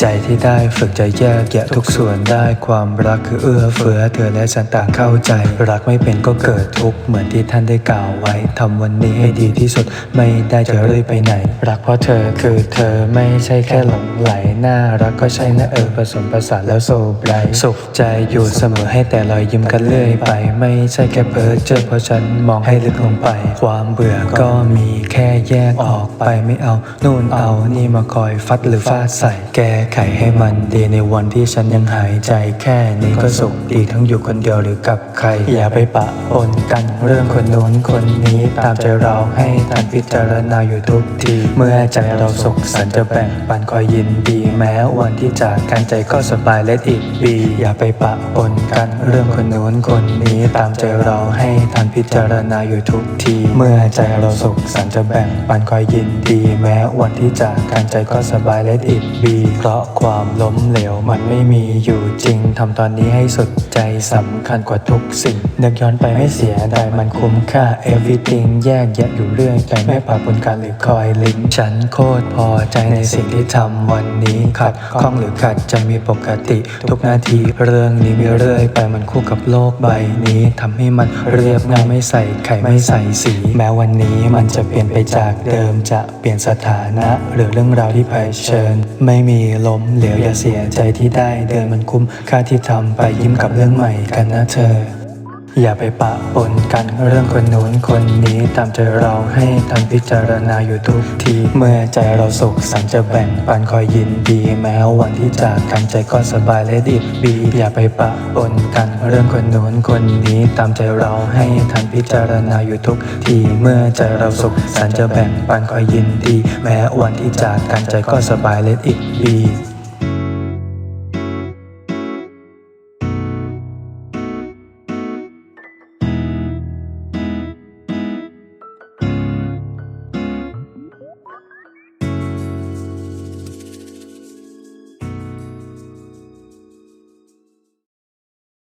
ใจที่ได้ฝึกใจแยกแยะทุกส่วนได้ความรักคือเอื้อเฟื้อเธอและฉันต่างเข้าใจ รักไม่เป็นก็เกิดทุกข์เหมือนที่ท่านได้กล่าวไว้ทำวันนี้ให้ดีที่สุดไม่ได้จะเรื่อยไปไหน รักเพราะเธอคือเธอไม่ใช่แค่หลงไหลน่ารักก็ใช่นะเออผสมผสานแล้วโซบไลสุขใจอยู่เสมอให้แต่รอยยิ้มกันเรื่อยไป ไม่ใช่แค่เพ้อเจอเพราะฉันมองให้ลึกลงไป ความเบื่อก็มีแค่แยกออกไปไม่เอา นู่นเอานี่มาคอยฟัดหรือฟาดใส่แกไขให้มันดีในวันที่ฉันยังหายใจแค่นี้ก็สุขดีทั้งอยู่คนเดียวหรือกับใคร อย่าไปปะปนกันเรื่องคนโน้นคนนี้ตามใจเราให้ทันพิจารณาอยู่ทุกที เมื่อใจเราสุขสันจะแบ่งปันคอยยินดีแม้วันที่จากกันใจก็สบายและอีกบีอย่าไปปะปนกันเรื่องคนโน้นคนนี้ตามใจเราให้ทันพิจารณาอยู่ทุกที เมื่อใจเราสุขสันจะแบ่งปันคอยยินดีแม้วันที่จากกันใจก็สบายและอีกบีเพราะความล้มเหลวมันไม่มีอยู่จริงทำตอนนี้ให้สุดใจสำคัญกว่าทุกสิ่งนึกย้อนไปไม่เสียดายมันคุ้มค่า everything แยกแยะอยู่เรื่อยไปไม่ปะปนกันหรือคอยลิงฉันโคตรพอใจในสิ่งที่ทำวันนี้ขัดข้องหรือขัดจะมีปกติ ทุกนาทีเรื่องนี้มีเรื่อยไปมันคู่กับโลกใบนี้ทำให้มันเรียบง่ายไม่ใส่ไข่ไม่ใส่สี แม้วันนี้มันจะเปลี่ยนไปจากเดิมจะเปลี่ยนสถานะ หรือเรื่องราวที่เผชิญ ไม่มีลมเหลวอย่าเสียใจที่ได้เดินมันคุ้มค่าที่ทำไปยิ้มกับเรื่องใหม่กันนะเธอ อย่าไปปะปนกันเรื่องคนนู้นคนนี้ตามใจเราให้ทันพิจารณาอยู่ทุกที เมื่อใจเราสุขสันจะแบ่งปันคอยยินดี แม้วันที่จากกันใจก็สบายและดีบีอย่าไปปะปนกันเรื่องคนนู้นคนนี้ตามใจเราให้ทันพิจารณาอยู่ทุกที เมื่อใจเราสุขสันจะแบ่งปันคอยยินดี แม้วันที่จากกันใจก็สบายและอีบี